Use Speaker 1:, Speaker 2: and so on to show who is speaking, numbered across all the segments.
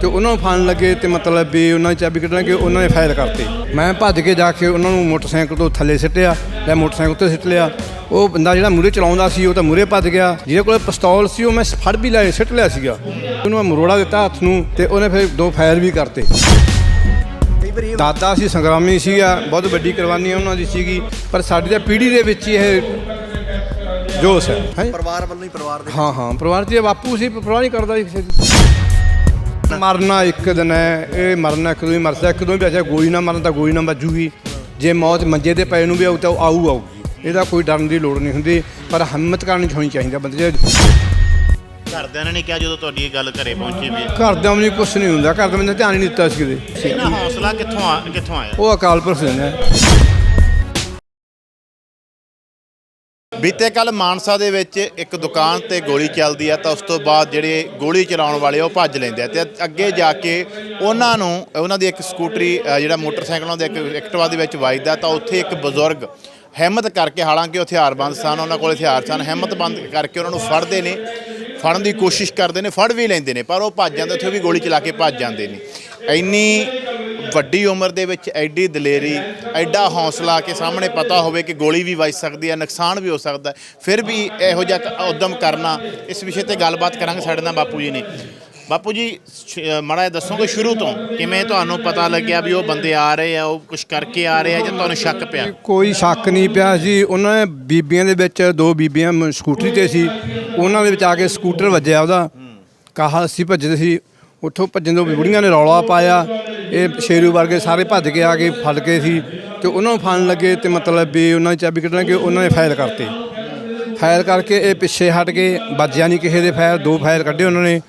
Speaker 1: ਤੇ ਉਹਨਾਂ ਨੂੰ ਫਾਨ ਲੱਗੇ ਤੇ ਮਤਲਬ ਵੀ ਉਹਨਾਂ ਦੀ ਚਾਬੀ ਕੱਢਣਗੇ ਉਹਨਾਂ ਨੇ ਫਾਇਰ ਕਰਤੇ। ਮੈਂ ਭੱਜ ਕੇ ਜਾ ਕੇ ਉਹਨਾਂ ਨੂੰ ਮੋਟਰਸਾਈਕਲ ਤੋਂ ਥੱਲੇ ਸਿੱਟਿਆ ਮੈਂ ਮੋਟਰਸਾਈਕਲ ਤੇ ਸਿੱਟ ਲਿਆ। ਉਹ ਬੰਦਾ ਜਿਹੜਾ ਮੂਰੇ ਚਲਾਉਂਦਾ ਸੀ ਉਹ ਤਾਂ ਮੂਰੇ ਭੱਜ ਗਿਆ। ਜਿਹਦੇ ਕੋਲ ਪਿਸਤੌਲ ਸੀ ਉਹ ਮੈਂ ਫੜ ਵੀ ਲਿਆ ਸਿੱਟ ਲਿਆ ਸੀਗਾ। ਉਹਨੂੰ ਮੈਂ ਮਰੋੜਾ ਦਿੱਤਾ ਹੱਥ ਨੂੰ ਤੇ ਉਹਨੇ ਫਿਰ ਦੋ ਫਾਇਰ ਵੀ ਕਰਤੇ। ਦਾਦਾ ਸੀ ਸੰਗਰਾਮੀ ਸੀਗਾ ਬਹੁਤ ਵੱਡੀ ਕੁਰਬਾਨੀ ਉਹਨਾਂ ਦੀ ਸੀਗੀ ਪਰ ਸਾਡੀ ਤਾਂ ਪੀੜ੍ਹੀ ਦੇ ਵਿੱਚ ਹੀ ਇਹ ਜੋਸ਼ ਹੈ।
Speaker 2: ਪਰਿਵਾਰ ਵੱਲੋਂ ਹੀ ਪਰਿਵਾਰ ਦੇ
Speaker 1: ਹਾਂ ਹਾਂ ਪਰਿਵਾਰ 'ਚ ਬਾਪੂ ਸੀ ਪਰਵਾਹ ਨਹੀਂ ਕਰਦਾ ਸੀ ਕਿਸੇ ਦੀ। ਮਰਨਾ ਇੱਕ ਦਿਨ ਹੈ ਇਹ ਮਰਨਾ ਇੱਕ ਦੋ ਹੀ ਮਰਦਾ ਇੱਕ ਦੋ ਹੀ ਗੋਲੀ ਨਾ ਮਰਨ ਤਾਂ ਗੋਲੀ ਨਾ ਵੱਜੂਗੀ। ਜੇ ਮੌਤ ਮੰਜੇ ਤੇ ਪਏ ਨੂੰ ਵੀ ਆਊ ਤਾਂ ਉਹ ਆਊ ਆਊਗੀ ਇਹਦਾ ਕੋਈ ਡਰਨ ਦੀ ਲੋੜ ਨਹੀਂ ਹੁੰਦੀ ਪਰ ਹਿੰਮਤ ਕਰਨੀ ਹੋਣੀ ਚਾਹੀਦੀ ਬੰਦੇ 'ਚ
Speaker 3: ਘਰਦਿਆਂ ਨੇ ਨਹੀਂ ਕਿਹਾ ਜਦੋਂ ਤੁਹਾਡੀ ਇਹ ਗੱਲ ਘਰੇ ਪਹੁੰਚੀ ਵੀ?
Speaker 1: ਘਰਦਿਆਂ ਨੂੰ ਕੁਝ ਨਹੀਂ ਹੁੰਦਾ ਘਰ ਦੇ ਬੰਦੇ ਧਿਆਨ ਹੀ ਨਹੀਂ ਦਿੱਤਾ ਸੀ ਕਿਤੇ
Speaker 3: ਹੌਸਲਾ ਕਿੱਥੋਂ ਆ ਕਿੱਥੋਂ ਆਇਆ?
Speaker 1: ਉਹ ਅਕਾਲ ਪੁਰਖ ਨੇ।
Speaker 3: ਬੀਤੇ ਕੱਲ ਮਾਨਸਾ ਦੇ ਵਿੱਚ ਇੱਕ ਦੁਕਾਨ ਤੇ ਗੋਲੀ ਚੱਲਦੀ ਹੈ ਤਾਂ ਉਸ ਤੋਂ ਬਾਅਦ ਜਿਹੜੇ ਗੋਲੀ ਚਲਾਉਣ ਵਾਲੇ ਉਹ ਭੱਜ ਲੈਂਦੇ ਆ ਤੇ ਅੱਗੇ ਜਾ ਕੇ ਉਹਨਾਂ ਨੂੰ ਉਹਨਾਂ ਦੀ ਇੱਕ ਸਕੂਟਰੀ ਅ, ਜਿਹੜਾ ਮੋਟਰਸਾਈਕਲਾਂ ਦੇ ਇੱਕ ਐਕਟਿਵਾ ਦੇ ਵਿੱਚ ਵੱਜਦਾ ਤਾਂ ਉੱਥੇ ਇੱਕ ਬਜ਼ੁਰਗ ਹਿੰਮਤ ਕਰਕੇ ਹਾਲਾਂਕਿ ਉਹ ਹਥਿਆਰਬੰਦ ਸਨ ਉਹਨਾਂ ਕੋਲ ਹਥਿਆਰ ਸਨ ਹਿੰਮਤ ਕਰਕੇ ਉਹਨਾਂ ਨੂੰ ਫੜਦੇ ਨੇ ਫੜਨ ਦੀ ਕੋਸ਼ਿਸ਼ ਕਰਦੇ ਨੇ ਫੜ ਵੀ ਲੈਂਦੇ ਨੇ ਪਰ ਉਹ ਭੱਜ ਜਾਂਦੇ ਉੱਥੇ ਵੀ ਗੋਲੀ ਚਲਾ ਕੇ ਭੱਜ ਜਾਂਦੇ ਨੇ। ਇੰਨੀ ਵੱਡੀ ਉਮਰ ਦੇ ਵਿੱਚ ਐਡੀ ਦਲੇਰੀ ਐਡਾ ਹੌਸਲਾ ਕਿ ਸਾਹਮਣੇ ਪਤਾ ਹੋਵੇ ਕਿ ਗੋਲੀ ਵੀ ਵੱਜ ਸਕਦੀ ਹੈ ਨੁਕਸਾਨ ਵੀ ਹੋ ਸਕਦਾ ਹੈ। ਫਿਰ ਵੀ ਇਹੋ ਜਿਹਾ ਉਦਮ ਕਰਨਾ ਇਸ ਵਿਸ਼ੇ ਤੇ ਗੱਲਬਾਤ ਕਰਾਂਗੇ ਸਾਡੇ ਨਾਲ ਬਾਪੂ ਜੀ ਨੇ। ਬਾਪੂ ਜੀ ਮਾੜਾ ਦੱਸੋਗੇ ਸ਼ੁਰੂ ਤੋਂ ਕਿਵੇਂ ਤੁਹਾਨੂੰ ਪਤਾ ਲੱਗਿਆ ਵੀ ਉਹ ਬੰਦੇ ਆ ਰਹੇ ਆ ਉਹ ਕੁਝ ਕਰਕੇ ਆ ਰਹੇ ਆ ਜਾਂ ਤੁਹਾਨੂੰ ਸ਼ੱਕ ਪਿਆ?
Speaker 1: ਕੋਈ ਸ਼ੱਕ ਨਹੀਂ ਪਿਆ ਸੀ ਉਹਨਾਂ ਨੇ ਬੀਬੀਆਂ ਦੇ ਵਿੱਚ ਦੋ ਬੀਬੀਆਂ ਸਕੂਟਰੀ ਤੇ ਸੀ। ਉਹਨਾਂ ਦੇ ਵਿੱਚ ਆ ਕੇ ਸਕੂਟਰ ਵੱਜਿਆ ਉਹਦਾ। ਕਾਹਾ ਅਸੀਂ ਭੱਜਦੇ ਸੀ। ਉੱਥੋਂ ਭੱਜਣ ਤੋਂ ਬੁੜੀਆਂ ਨੇ ਰੌਲਾ ਪਾਇਆ। ਇਹ ਸ਼ੇਰੂ ਵਰਗੇ ਸਾਰੇ ਭੱਜ ਕੇ ਆ ਕੇ ਫੜ ਕੇ ਸੀ ਤੇ ਉਹਨਾਂ ਨੂੰ ਫੜਨ ਲੱਗੇ ਤੇ ਮਤਲਬ ਵੀ ਉਹਨਾਂ ਦੀ ਚਾਬੀ ਕੱਢਣ ਲੱਗੇ, ਉਹਨਾਂ ਨੇ ਫਾਇਰ ਕਰਤੇ। ਫਾਇਰ ਕਰਕੇ ਇਹ ਪਿੱਛੇ ਹਟ ਕੇ ਵੱਜਿਆ ਨਹੀਂ ਕਿਸੇ ਦੇ ਫਾਇਰ, ਦੋ ਫਾਇਰ ਕੱਢੇ ਉਹਨਾਂ ਨੇ।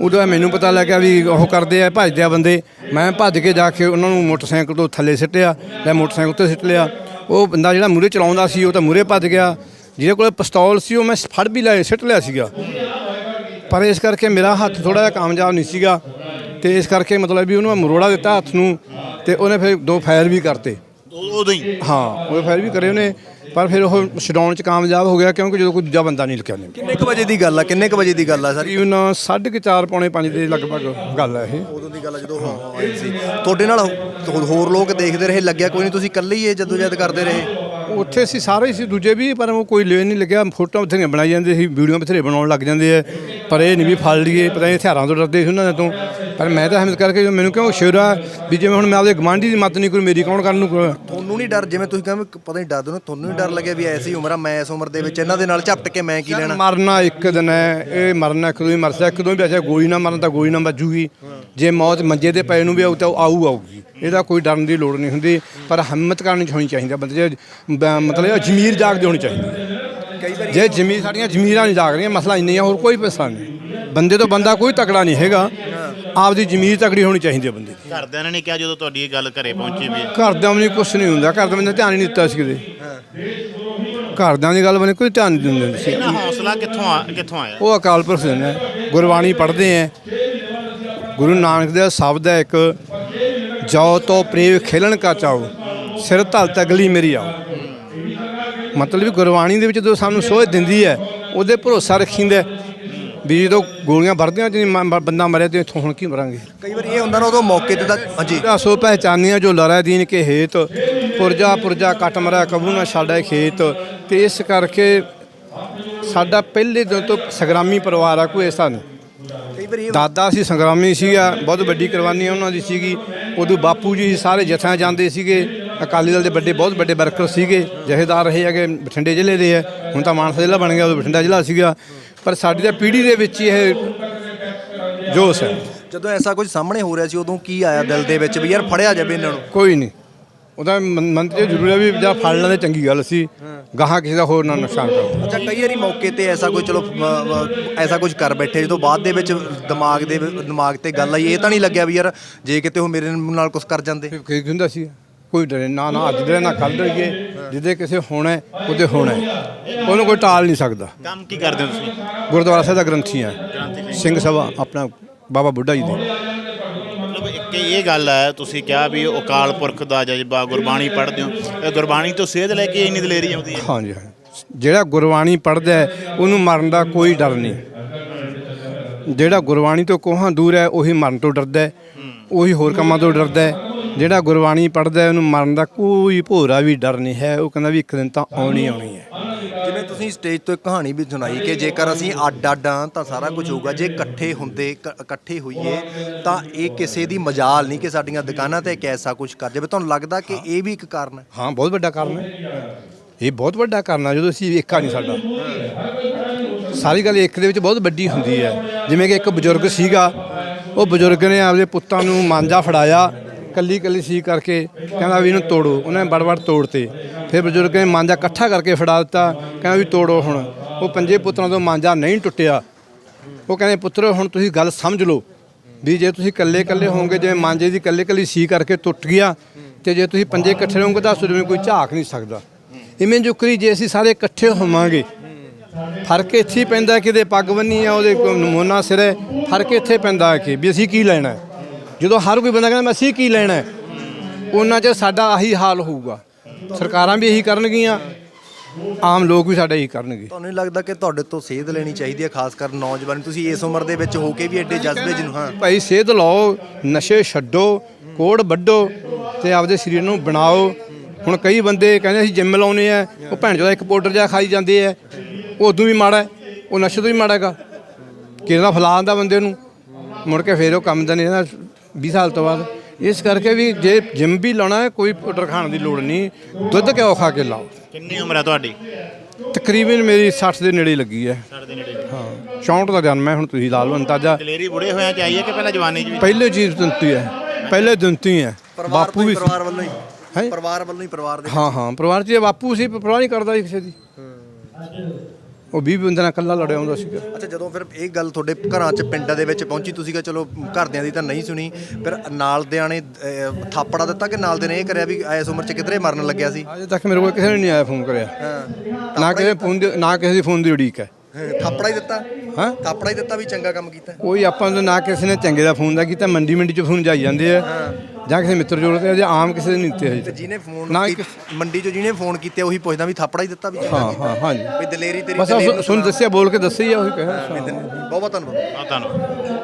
Speaker 1: ਉਦੋਂ ਮੈਨੂੰ ਪਤਾ ਲੱਗਿਆ ਵੀ ਉਹ ਕਰਦੇ ਆ, ਭੱਜਦੇ ਆ ਬੰਦੇ। ਮੈਂ ਭੱਜ ਕੇ ਜਾ ਕੇ ਉਹਨਾਂ ਨੂੰ ਮੋਟਰਸਾਈਕਲ ਤੋਂ ਥੱਲੇ ਸਿੱਟਿਆ ਮੈਂ ਮੋਟਰਸਾਈਕਲ ਉੱਤੇ ਸਿੱਟ ਲਿਆ। ਉਹ ਬੰਦਾ ਜਿਹੜਾ ਮੂਰੇ ਚਲਾਉਂਦਾ ਸੀ, ਉਹ ਤਾਂ ਮੂਰੇ ਭੱਜ ਗਿਆ। ਜਿਹਦੇ ਕੋਲ ਪਿਸਤੌਲ ਸੀ, ਉਹ ਮੈਂ ਫੜ ਵੀ ਲਿਆ, ਸਿੱਟ ਲਿਆ ਸੀਗਾ। ਪਰ ਇਸ ਕਰਕੇ ਮੇਰਾ ਹੱਥ ਥੋੜਾ ਜਿਹਾ ਕਾਮਯਾਬ ਨਹੀਂ ਸੀਗਾ ਤੇ ਇਸ ਕਰਕੇ ਮਤਲਬ ਵੀ ਉਹਨੂੰ ਮੈਂ ਮਰੋੜਾ ਦਿੱਤਾ ਹੱਥ ਨੂੰ ਤੇ ਉਹਨੇ ਫਿਰ ਦੋ ਫਾਇਰ ਵੀ ਕਰਤੇ।
Speaker 3: ਉਦੋਂ ਹੀ
Speaker 1: ਹਾਂ ਉਹ ਫਾਇਰ ਵੀ ਕਰੇ ਉਹਨੇ ਪਰ ਫਿਰ ਉਹ ਛਡਾਉਣ ਚ ਕਾਮਯਾਬ ਹੋ ਗਿਆ ਕਿਉਂਕਿ ਜਦੋਂ ਕੋਈ ਦੂਜਾ ਬੰਦਾ ਨਹੀਂ ਲਿਖਿਆ ਨੇ
Speaker 2: ਕਿੰਨੇ ਕੁ ਵਜੇ ਦੀ ਗੱਲ ਆ? ਕਿੰਨੇ ਕੁ ਵਜੇ ਦੀ ਗੱਲ ਆ ਸਰ?
Speaker 1: ਤਕਰੀਬਨ 4:30 ਪੌਣੇ 5 ਦੇ ਲਗਭਗ ਗੱਲ ਹੈ ਇਹ।
Speaker 2: ਉਦੋਂ ਦੀ ਗੱਲ ਆ ਜਦੋਂ ਉਹ ਆਈ ਸੀ। ਤੁਹਾਡੇ ਨਾਲ ਹੋ- ਹੋਰ ਲੋਕ ਦੇਖਦੇ ਰਹੇ ਲੱਗਿਆ ਕੋਈ ਨਹੀਂ ਤੁਸੀਂ ਇਕੱਲੇ ਹੀ ਇਹ ਜਦੋਜਹਿਦ ਕਰਦੇ ਰਹੇ?
Speaker 1: ਉੱਥੇ ਅਸੀਂ ਸਾਰੇ ਹੀ ਸੀ ਦੂਜੇ ਵੀ ਪਰ ਉਹ ਕੋਈ ਲੈਣ ਨਹੀਂ ਲੱਗਿਆ ਫੋਟੋਆਂ ਬਥੇਰੀਆਂ ਬਣਾਈ ਜਾਂਦੇ ਸੀ ਵੀਡੀਓ ਬਥੇਰੇ ਬਣਾਉਣ ਲੱਗ ਜਾਂਦੇ ਆ। ਪਰ ਇਹ ਨਹੀਂ ਵੀ ਫੜ ਲਈਏ ਪਤਾ ਨਹੀਂ ਹਥਿਆਰਾਂ ਤੋਂ ਡਰਦੇ ਸੀ ਉਹਨਾਂ ਤੋਂ। ਪਰ ਮੈਂ ਤਾਂ ਹਿੰਮਤ ਕਰਕੇ ਮੈਨੂੰ ਕਿਉਂ ਸ਼ੇਰਾ ਵੀ ਜਿਵੇਂ ਹੁਣ ਮੈਂ ਆਪਦੇ ਗਵਾਂਢੀ ਦੀ ਮਦਦ ਨਹੀਂ ਕਰੂ ਮੇਰੀ ਕੌਣ ਕਰਨ ਨੂੰ?
Speaker 2: ਤੁਹਾਨੂੰ ਨਹੀਂ ਡਰ ਜਿਵੇਂ ਤੁਸੀਂ ਕਹਿੰਦੇ ਪਤਾ ਨਹੀਂ ਡਰ ਦੋ ਤੁਹਾਨੂੰ ਨਹੀਂ ਡਰ ਲੱਗਿਆ ਵੀ ਐਸੀ ਉਮਰ ਆ ਮੈਂ ਇਸ ਉਮਰ ਦੇ ਵਿੱਚ ਇਹਨਾਂ ਦੇ ਨਾਲ ਝਪਟ ਕੇ ਮੈਂ ਕੀ ਲੈਣਾ?
Speaker 1: ਮਰਨਾ ਇੱਕ ਦਿਨ ਹੈ ਇਹ ਮਰਨਾ ਇੱਕ ਦੋ ਹੀ ਮਰਦਾ ਇੱਕ ਦੋ ਹੀ ਵੈਸੇ ਗੋਲੀ ਨਾ ਮਰਨ ਤਾਂ ਗੋਲੀ ਨਾ ਵੱਜੂਗੀ। ਜੇ ਮੌਤ ਮੰਜੇ ਤੇ ਪਏ ਨੂੰ ਵੀ ਆਊ ਤਾਂ ਉਹ ਆਊ ਆਊਗੀ। ਇਹਦਾ ਕੋਈ ਡਰਨ ਦੀ ਲੋੜ ਨਹੀਂ ਹੁੰਦੀ ਪਰ ਹਿੰਮਤ ਕਰਨੀ ਹੋਣੀ ਚਾਹੀਦੀ ਬੰਦੇ ਮਤਲਬ ਜ਼ਮੀਰ ਜਾਗਦੀ ਹੋਣੀ ਚਾਹੀਦੀ
Speaker 2: ਕਈ
Speaker 1: ਜੇ ਜ਼ਮੀਰ ਸਾਡੀਆਂ ਜ਼ਮੀਰਾਂ ਨਹੀਂ ਜਾਗ ਰਹੀਆਂ ਮਸਲਾ ਇੰਨਾ ਹੀ ਆ ਹੋਰ ਕੋਈ ਪੈਸਾ ਨਹੀਂ। ਬੰਦੇ ਤੋਂ ਬੰਦਾ ਕੋਈ ਤਕੜਾ ਨਹੀਂ ਹੈਗਾ। ਆਪਦੀ ਜ਼ਮੀਰ ਤਕੜੀ ਹੋਣੀ ਚਾਹੀਦੀ ਹੈ ਬੰਦੇ ਦੀ।
Speaker 3: ਘਰਦਿਆਂ ਨੇ ਨਹੀਂ ਕਿਹਾ ਜਦੋਂ ਤੁਹਾਡੀ ਇਹ ਗੱਲ ਘਰੇ ਪਹੁੰਚੀ ਵੀ
Speaker 1: ਘਰਦਿਆਂ ਨੂੰ ਕੁਝ ਨਹੀਂ ਹੁੰਦਾ। ਘਰ ਦੇ ਬੰਦੇ ਧਿਆਨ ਹੀ ਨਹੀਂ ਦਿੱਤਾ ਸੀ ਕਿਤੇ। ਘਰਦਿਆਂ ਦੀ ਗੱਲ ਬਣੇ ਕੋਈ ਧਿਆਨ ਨਹੀਂ ਦਿੰਦੇ ਸੀ।
Speaker 3: ਇਹਨਾਂ ਹੌਸਲਾ ਕਿੱਥੋਂ ਆ ਕਿੱਥੋਂ ਆਇਆ?
Speaker 1: ਉਹ ਅਕਾਲ ਪੁਰਖ ਨੇ। ਗੁਰਬਾਣੀ ਪੜ੍ਹਦੇ ਹੈ ਗੁਰੂ ਨਾਨਕ ਦਾ ਸ਼ਬਦ ਹੈ ਇੱਕ ਜੋ ਤੋ ਪ੍ਰੇਮ ਖੇਲਣ ਕਾ ਚਾਓ ਸਿਰ ਧਲ ਤਗਲੀ ਮੇਰੀ ਆਓ। ਮਤਲਬ ਗੁਰਬਾਣੀ ਦੇ ਵਿੱਚ ਜਦੋਂ ਸਾਨੂੰ ਸੋਝ ਦਿੰਦੀ ਹੈ ਉਹਦੇ ਭਰੋਸਾ ਰੱਖੀਂਦਾ ਵੀ ਜਦੋਂ ਗੋਲੀਆਂ ਵਰਦੀਆਂ ਮ- ਬੰਦਾ ਮਰਿਆ ਤੇ ਇੱਥੋਂ ਹੁਣ ਕੀ ਮਰਾਂਗੇ?
Speaker 2: ਕਈ ਵਾਰੀ ਇਹ ਹੁੰਦਾ ਨਾ ਉਦੋਂ ਮੌਕੇ ਤੇ ਤਾਂ ਹਾਂਜੀ।
Speaker 1: ਸੋ ਪਹਿਚਾਨੀਆਂ ਜੋ ਲੜਾ ਦੀਨ ਕੇ ਹੇਤ ਪੁਰਜਾ ਪੁਰਜਾ ਕੱਟ ਮਰਿਆ ਕਬੂ ਨਾ ਛਾੜਾ ਖੇਤ। ਤੇ ਇਸ ਕਰਕੇ ਸਾਡਾ ਪਹਿਲੇ ਦਿਨ ਤੋਂ ਸੰਗਰਾਮੀ ਪਰਿਵਾਰ ਆ ਕੋਈ ਐਸਾ ਨਹੀਂ
Speaker 2: ਕਈ ਵਾਰੀ ਇਹ
Speaker 1: ਦਾਦਾ ਸੀ ਸੰਗਰਾਮੀ ਸੀਗਾ ਬਹੁਤ ਵੱਡੀ ਕੁਰਬਾਨੀ ਉਹਨਾਂ ਦੀ ਸੀਗੀ। ਉਦੋਂ ਬਾਪੂ ਜੀ ਸਾਰੇ ਜਥਿਆਂ ਜਾਂਦੇ ਸੀਗੇ। ਅਕਾਲੀ ਦਲ ਦੇ ਵੱਡੇ ਬਹੁਤ ਵੱਡੇ ਵਰਕਰ ਸੀਗੇ। ਜਹੇਦਾਰ ਰਹੇ ਹੈਗੇ ਬਠਿੰਡੇ ਜ਼ਿਲ੍ਹੇ ਦੇ ਆ ਹੁਣ ਤਾਂ ਮਾਨਸਾ ਜ਼ਿਲ੍ਹਾ ਬਣ ਗਿਆ ਉਦੋਂ ਬਠਿੰਡਾ ਜ਼ਿਲ੍ਹਾ ਸੀਗਾ। ਪਰ ਸਾਡੀ ਤਾਂ ਪੀੜ੍ਹੀ ਦੇ ਵਿੱਚ ਹੀ ਇਹ ਜੋਸ਼ ਹੈ।
Speaker 2: ਜਦੋਂ ਐਸਾ ਕੁਝ ਸਾਹਮਣੇ ਹੋ ਰਿਹਾ ਸੀ ਉਦੋਂ ਕੀ ਆਇਆ ਦਿਲ ਦੇ ਵਿੱਚ ਵੀ ਯਾਰ ਫੜਿਆ ਜਾਵੇ ਇਹਨਾਂ ਨੂੰ?
Speaker 1: ਕੋਈ ਨਹੀਂ। ਉਹਦਾ ਤੇ ਜ਼ਰੂਰ ਹੈ ਵੀ ਜਾਂ ਫੜ ਲੈਂਦੇ ਚੰਗੀ ਗੱਲ ਸੀ। ਗਾਹਾਂ ਕਿਸੇ ਦਾ ਹੋਰ ਨਾ ਨੁਕਸਾਨ ਕਰੋ।
Speaker 2: ਅੱਛਾ ਕਈ ਵਾਰੀ ਮੌਕੇ ਤੇ ਐਸਾ ਕੋਈ ਚਲੋ ਅ, ਅ, ਐਸਾ ਕੁਝ ਕਰ ਬੈਠੇ ਜਦੋਂ ਬਾਅਦ ਦੇ ਵਿੱਚ ਦਿਮਾਗ ਦੇ ਦਿਮਾਗ ਤੇ ਗੱਲ ਆਈ ਇਹ ਤਾਂ ਨਹੀਂ ਲੱਗਿਆ ਵੀ ਯਾਰ ਜੇ ਕਿਤੇ ਉਹ ਮੇਰੇ ਨਾਲ ਕੁਝ ਕਰ ਜਾਂਦੇ।
Speaker 1: ਕੀ ਹੁੰਦਾ ਸੀ? ਕੋਈ ਡਰੇ ਨਾ ਨਾ ਅੱਜ ਡਰੇ ਨਾ ਕੱਲ ਡਰੀਏ। ਜਿਹਦੇ ਕਿਸੇ ਹੋਣਾ ਹੈ, ਉਹਦੇ ਹੋਣਾ ਹੈ। ਉਹਨੂੰ ਕੋਈ ਟਾਲ ਨਹੀਂ ਸਕਦਾ।
Speaker 3: ਕੰਮ ਕੀ ਕਰਦੇ ਹੋ ਤੁਸੀਂ?
Speaker 1: ਗੁਰਦੁਆਰਾ ਸਾਹਿਬ ਦਾ ਗ੍ਰੰਥੀ ਆ ਸਿੰਘ ਸਭਾ ਆਪਣਾ ਬਾਬਾ ਬੁੱਢਾ ਜੀ ਦੇ।
Speaker 3: ਮਤਲਬ ਇੱਕ ਇਹ ਗੱਲ ਹੈ ਤੁਸੀਂ ਕਿਹਾ ਵੀ ਅਕਾਲ ਪੁਰਖ ਦਾ ਜਜ਼ਬਾ ਗੁਰਬਾਣੀ ਪੜ੍ਹਦੇ ਹੋ। ਇਹ ਗੁਰਬਾਣੀ ਤੋਂ ਸੇਧ ਲੈ ਕੇ ਇੰਨੀ ਦਲੇਰੀ ਆਉਂਦੀ ਹੈ।
Speaker 1: ਹਾਂਜੀ ਹਾਂ ਜਿਹੜਾ ਗੁਰਬਾਣੀ ਪੜ੍ਹਦਾ ਹੈ ਉਹਨੂੰ ਮਰਨ ਦਾ ਕੋਈ ਡਰ ਨਹੀਂ। ਜਿਹੜਾ ਗੁਰਬਾਣੀ ਤੋਂ ਕੋਹਾਂ ਦੂਰ ਹੈ ਉਹੀ ਮਰਨ ਤੋਂ ਡਰਦਾ ਹੈ। ਉਹੀ ਹੋਰ ਕੰਮਾਂ ਤੋਂ ਡਰਦਾ ਹੈ। ਜਿਹੜਾ ਗੁਰਬਾਣੀ ਪੜਦਾ ਉਹਨੂੰ ਮਰਨ ਦਾ ਕੋਈ ਭੋਰਾ ਵੀ ਡਰ ਨਹੀਂ ਹੈ। ਉਹ ਕਹਿੰਦਾ ਵੀ ਇੱਕ ਦਿਨ ਤਾਂ ਆਉਣੀ ਆਉਣੀ ਹੈ।
Speaker 2: ਜਿਵੇਂ ਤੁਸੀਂ ਸਟੇਜ ਤੋਂ ਇੱਕ ਕਹਾਣੀ ਵੀ ਸੁਣਾਈ ਕਿ ਜੇਕਰ ਅਸੀਂ ਅੱਡ ਅੱਡ ਹਾਂ ਤਾਂ ਸਾਰਾ ਕੁਝ ਹੋਊਗਾ ਜੇ ਇਕੱਠੇ ਹੁੰਦੇ ਕ- ਇਕੱਠੇ ਹੋਈਏ ਤਾਂ ਇਹ ਕਿਸੇ ਦੀ ਮਜਾਲ ਨਹੀਂ ਕਿ ਸਾਡੀਆਂ ਦੁਕਾਨਾਂ ਤੇ ਇੱਕ ਐਸਾ ਕੁਝ ਕਰ ਜਾਵੇ। ਤੁਹਾਨੂੰ ਲੱਗਦਾ ਕਿ ਇਹ ਵੀ ਇੱਕ ਕਾਰਨ ਹੈ?
Speaker 1: ਹਾਂ ਬਹੁਤ ਵੱਡਾ ਕਾਰਨ ਹੈ। ਇਹ ਬਹੁਤ ਵੱਡਾ ਕਾਰਨ ਹੈ ਜਦੋਂ ਅਸੀਂ ਏਕਾ ਨਹੀਂ ਸਾਡਾ। ਸਾਰੀ ਗੱਲ ਇੱਕ ਦੇ ਵਿੱਚ ਬਹੁਤ ਵੱਡੀ ਹੁੰਦੀ ਹੈ। ਜਿਵੇਂ ਕਿ ਇੱਕ ਬਜ਼ੁਰਗ ਸੀਗਾ ਉਹ ਬਜ਼ੁਰਗ ਨੇ ਆਪਦੇ ਪੁੱਤਾਂ ਨੂੰ ਮਾਂਜਾ ਫੜਾਇਆ। ਕੱਲੀ ਕੱਲੀ ਸੀ ਕਰਕੇ ਕਹਿੰਦਾ ਵੀ ਇਹਨੂੰ ਤੋੜੋ। ਉਹਨੇ ਬੜ-ਬੜ ਤੋੜਤੇ। ਫਿਰ ਬਜ਼ੁਰਗ ਨੇ ਮਾਂਜਾ ਇਕੱਠਾ ਕਰਕੇ ਫੜਾ ਦਿੱਤਾ। ਕਹਿੰਦਾ ਵੀ ਤੋੜੋ ਹੁਣ। ਉਹ ਪੰਜੇ ਪੁੱਤਰਾਂ ਤੋਂ ਮਾਂਜਾ ਨਹੀਂ ਟੁੱਟਿਆ। ਉਹ ਕਹਿੰਦੇ, ਪੁੱਤਰੋ, ਹੁਣ ਤੁਸੀਂ ਗੱਲ ਸਮਝ ਲਓ ਵੀ ਜੇ ਤੁਸੀਂ ਇਕੱਲੇ ਇਕੱਲੇ ਹੋਵੋਗੇ, ਜਿਵੇਂ ਮਾਂਜੇ ਦੀ ਇਕੱਲੇ ਇਕੱਲੀ ਸੀ ਕਰਕੇ ਟੁੱਟ ਗਿਆ ਤੇ ਜੇ ਤੁਸੀਂ ਪੰਜੇ ਇਕੱਠੇ ਰਹੋਗੇ ਤਾਂ ਸੁਰਵੇਂ ਕੋਈ ਝਾਕ ਨਹੀਂ ਸਕਦਾ। ਇਵੇਂ ਜੁਕਰੀ ਜੇ ਅਸੀਂ ਸਾਰੇ ਇਕੱਠੇ ਹੋਵਾਂਗੇ, ਫ਼ਰਕ ਇੱਥੇ ਹੀ ਪੈਂਦਾ ਕਿਤੇ ਪੱਗ ਬੰਨੀ ਆ, ਉਹਦੇ ਕੋਈ ਨਮੂਨਾ ਸਿਰ ਫ਼ਰਕ ਇੱਥੇ ਪੈਂਦਾ ਕਿ ਵੀ ਅਸੀਂ ਕੀ ਲੈਣਾ ਜਦੋਂ ਹਰ ਕੋਈ ਬੰਦਾ ਕਹਿੰਦਾ ਮੈਂ ਅਸੀਂ ਕੀ ਲੈਣਾ ਉਹਨਾਂ 'ਚ ਸਾਡਾ ਆਹੀ ਹਾਲ ਹੋਊਗਾ। ਸਰਕਾਰਾਂ ਵੀ ਇਹੀ ਕਰਨਗੀਆਂ ਆਮ ਲੋਕ ਵੀ ਸਾਡਾ ਇਹੀ ਕਰਨਗੇ।
Speaker 2: ਤੁਹਾਨੂੰ ਨਹੀਂ ਲੱਗਦਾ ਕਿ ਤੁਹਾਡੇ ਤੋਂ ਸੇਧ ਲੈਣੀ ਚਾਹੀਦੀ ਹੈ ਖਾਸ ਕਰ ਨੌਜਵਾਨ? ਤੁਸੀਂ ਇਸ ਉਮਰ ਦੇ ਵਿੱਚ ਹੋ ਕੇ ਵੀ ਐਡੇ ਜਜ਼ਬੇ ਜਿਹਨੂੰ ਹਾਂ।
Speaker 1: ਭਾਈ ਸਿਹਤ ਲਾਓ ਨਸ਼ੇ ਛੱਡੋ ਕੋੜ ਵੱਢੋ ਤੇ ਆਪਦੇ ਸਰੀਰ ਨੂੰ ਬਣਾਓ। ਹੁਣ ਕਈ ਬੰਦੇ ਕਹਿੰਦੇ ਅਸੀਂ ਜਿੰਮ ਲਾਉਨੇ ਆ ਉਹ ਭੈਣ ਚੋਦਾ ਇੱਕ ਪਾਊਡਰ ਜਿਹਾ ਖਾਈ ਜਾਂਦੇ ਆ ਉਹ ਉਦੋਂ ਵੀ ਮਾੜਾ ਉਹ ਨਸ਼ੇ ਤੋਂ ਵੀ ਮਾੜਾ ਹੈਗਾ। ਕਿਹਦਾ ਫਲਾ ਆਂਦਾ ਬੰਦੇ ਨੂੰ? ਮੁੜ ਕੇ ਫੇਰ ਉਹ ਕੰਮ ਦਾ ਨਹੀਂ 20 ਸਾਲ ਤੋਂ ਬਾਅਦ। ਇਸ ਕਰਕੇ ਵੀ ਜੇ ਜਿੰਮ ਵੀ ਲਾਉਣਾ ਹੈ ਕੋਈ ਪਾਊਡਰ ਖਾਣ ਦੀ ਲੋੜ ਨਹੀਂ। ਦੁੱਧ ਕਿਉਂ ਖਾ ਕੇ ਲਾਓ।
Speaker 3: ਕਿੰਨੀ ਉਮਰ ਹੈ ਤੁਹਾਡੀ?
Speaker 1: ਤਕਰੀਬਨ ਮੇਰੀ 60 ਦੇ ਨੇੜੇ ਲੱਗੀ ਹੈ।
Speaker 3: ਸਾਡੇ ਦੇ ਨੇੜੇ।
Speaker 1: ਹਾਂ 64 ਦਾ ਜਨਮ ਹੈ ਹੁਣ ਤੁਸੀਂ ਲਾ ਲਓ ਅੰਦਾਜ਼ਾ।
Speaker 3: ਦਲੇਰੀ ਬੁੜੇ ਹੋਇਆਂ ਚ ਆਈ ਹੈ ਕਿ ਪਹਿਲਾਂ ਜਵਾਨੀ ਚ ਵੀ?
Speaker 1: ਪਹਿਲੇ ਚੀਜ਼ ਦੰਤੀ ਹੈ ਪਹਿਲੇ ਦੰਤੀ ਹੈ।
Speaker 2: ਪਰਿਵਾਰ
Speaker 1: ਬਾਪੂ ਵੀ।
Speaker 2: ਪਰਿਵਾਰ ਵੱਲੋਂ ਹੀ?
Speaker 1: ਹੈਂ?
Speaker 2: ਪਰਿਵਾਰ ਵੱਲੋਂ ਹੀ ਪਰਿਵਾਰ ਦੇ?
Speaker 1: ਹਾਂ ਹਾਂ ਪਰਿਵਾਰ 'ਚ ਬਾਪੂ ਸੀ ਪਰ ਪਰਵਾਹ ਨਹੀਂ ਕਰਦਾ ਸੀ ਕਿਸੇ ਦੀ। ਉਹ 20 ਬੰਦੇ ਨਾਲ ਇਕੱਲਾ ਲੜਿਆ ਹੁੰਦਾ ਸੀਗਾ।
Speaker 2: ਅੱਛਾ ਜਦੋਂ ਫਿਰ ਇਹ ਗੱਲ ਤੁਹਾਡੇ ਘਰਾਂ 'ਚ ਪਿੰਡਾਂ ਦੇ ਵਿੱਚ ਪਹੁੰਚੀ ਤੁਸੀਂ ਕਿਹਾ ਚਲੋ ਘਰਦਿਆਂ ਦੀ ਤਾਂ ਨਹੀਂ ਸੁਣੀ ਫਿਰ ਨਾਲ ਦਿਆਂ ਨੇ ਅਹ, ਥਾਪੜਾ ਦਿੱਤਾ ਕਿ ਨਾਲ ਦੇ ਨੇ ਇਹ ਕਰਿਆ ਵੀ ਇਸ ਉਮਰ 'ਚ ਕਿਧਰੇ ਮਰਨ ਲੱਗਿਆ ਸੀ?
Speaker 1: ਅਜੇ ਤੱਕ ਮੇਰੇ ਕੋਲ ਕਿਸੇ ਨੇ ਨਹੀਂ ਆਇਆ ਫੋਨ ਕਰਿਆ।
Speaker 2: ਹਾਂ।
Speaker 1: ਨਾ ਕਿਸੇ ਫੋਨ ਦੀ ਨਾ ਕਿਸੇ ਦੀ ਫੋਨ ਦੀ ਉਡੀਕ ਹੈ।
Speaker 2: ਹਾਂ, ਥਾਪੜਾ ਹੀ ਦਿੱਤਾ?
Speaker 1: ਹਾਂ।
Speaker 2: ਥਾਪੜਾ ਹੀ ਦਿੱਤਾ ਵੀ ਚੰਗਾ ਕੰਮ ਕੀਤਾ?
Speaker 1: ਕੋਈ ਆਪਾਂ ਨੂੰ ਨਾ ਕਿਸੇ ਨੇ ਚੰਗੇ ਦਾ ਫੋਨ ਦਾ ਕੀਤਾ ਮੰਡੀ ਮੰਡੀ 'ਚ ਫੋਨ ਜਾਈ ਜਾਂਦੇ ਆ। ਜਾਂ ਕਿਸੇ ਮਿੱਤਰ ਜੋੜ ਤੇ ਜਾਂ ਆਮ ਕਿਸੇ ਦੇ ਨਹੀਂ ਦਿੱਤੇ ਹਜੇ
Speaker 2: ਜਿਹਨੇ ਫੋਨ
Speaker 1: ਨਾ
Speaker 2: ਕੀ- ਮੰਡੀ 'ਚੋਂ ਜਿਹਨੇ ਫੋਨ ਕੀਤੇ ਉਹੀ ਪੁੱਛਦਾ ਵੀ ਥਾਪੜਾ ਹੀ ਦਿੱਤਾ ਵੀ ਚੰਗਾ
Speaker 1: ਹਾਂ ਹਾਂ ਹਾਂਜੀ।
Speaker 2: ਵੀ ਦਲੇਰੀ ਤੇਰੀ
Speaker 1: ਬਸ
Speaker 2: ਦਲੇਰੀ ਨੂੰ
Speaker 1: ਸੁਣ ਦੱਸਿਆ ਬੋਲ ਕੇ ਦੱਸਿਆ ਹੀ ਆ ਉਹੀ ਕਹਿਆ
Speaker 2: ਬਹੁਤ ਬਹੁਤ ਧੰਨਵਾਦ।